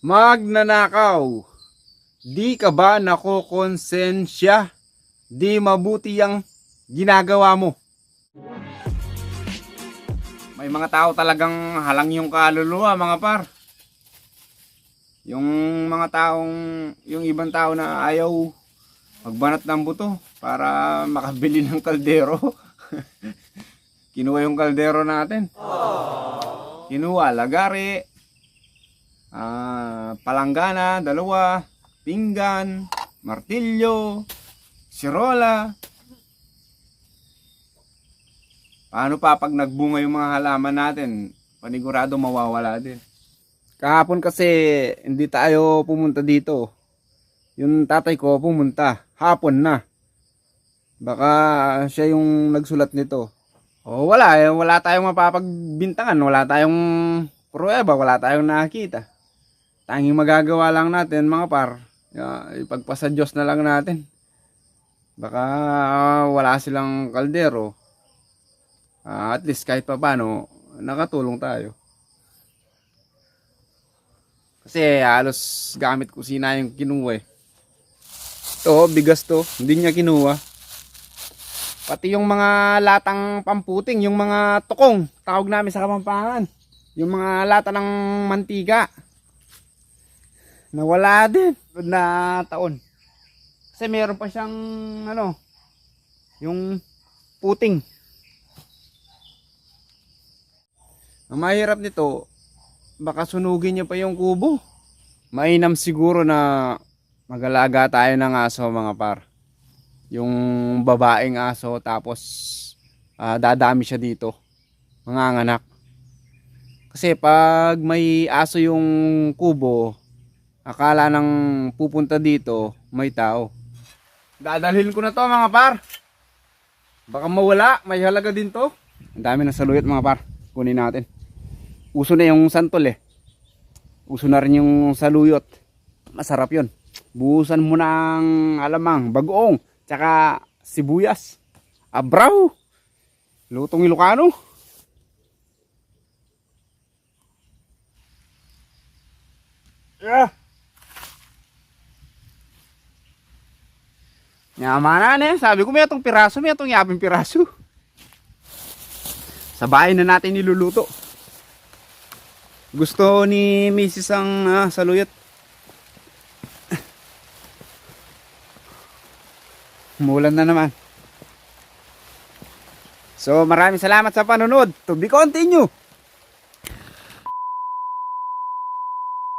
Magnanakaw. Di ka ba nakokonsensya? Di mabuti ang ginagawa mo. May mga tao talagang halang yung kaluluwa, mga par. Yung mga taong, yung ibang tao na ayaw magbanat ng buto para makabili ng kaldero. Kinuha yung kaldero natin. Kinuha, lagari, ah, palanggana, dalawa, pinggan, martilyo, sirola. Paano pa pag nagbunga yung mga halaman natin? Panigurado mawawala din. Kahapon kasi hindi tayo pumunta dito. Yung tatay ko pumunta. Hapon na. Baka siya yung nagsulat nito. Oh, wala eh. Wala tayong mapapagbintangan. Wala tayong pruweba. Wala tayong nakita. Tanging magagawa lang natin mga par. ya, Ipagpasa Diyos na lang natin. Baka wala silang kaldero. Ah, at least kahit pa paano, nakatulong tayo. Kasi halos gamit kusina yung kinuha eh. Ito, bigas to. Hindi niya kinuha. Pati yung mga latang pamputing, yung mga tukong, tawag namin sa Kapampangan. Yung mga lata ng mantika. Nawala din. Na taon. Kasi meron pa siyang, ano, yung puting. Ang mahirap nito, baka sunugin niya pa yung kubo. Mainam siguro na magalaga tayo ng aso mga par. Yung babaeng aso tapos ah, dadami siya dito. Mga anak. Kasi pag may aso yung kubo, akala ng pupunta dito, may tao. Dadalhin ko na to mga par. Baka mawala, may halaga din to. Ang dami na saluyot mga par. Kunin natin. Uso na yung santol eh. Uso na rin yung saluyot. Masarap yun. Buhusan mo ng alamang, bagoong, tsaka sibuyas. Abraw! Lutong Ilocano. Yeah. Yaman na eh. Sabi ko may itong piraso, may itong yabing piraso. Sa na natin niluluto. Gusto ni Mrs. ang ah, saluyot. Umulan na naman. So maraming salamat sa panonood. To be continue.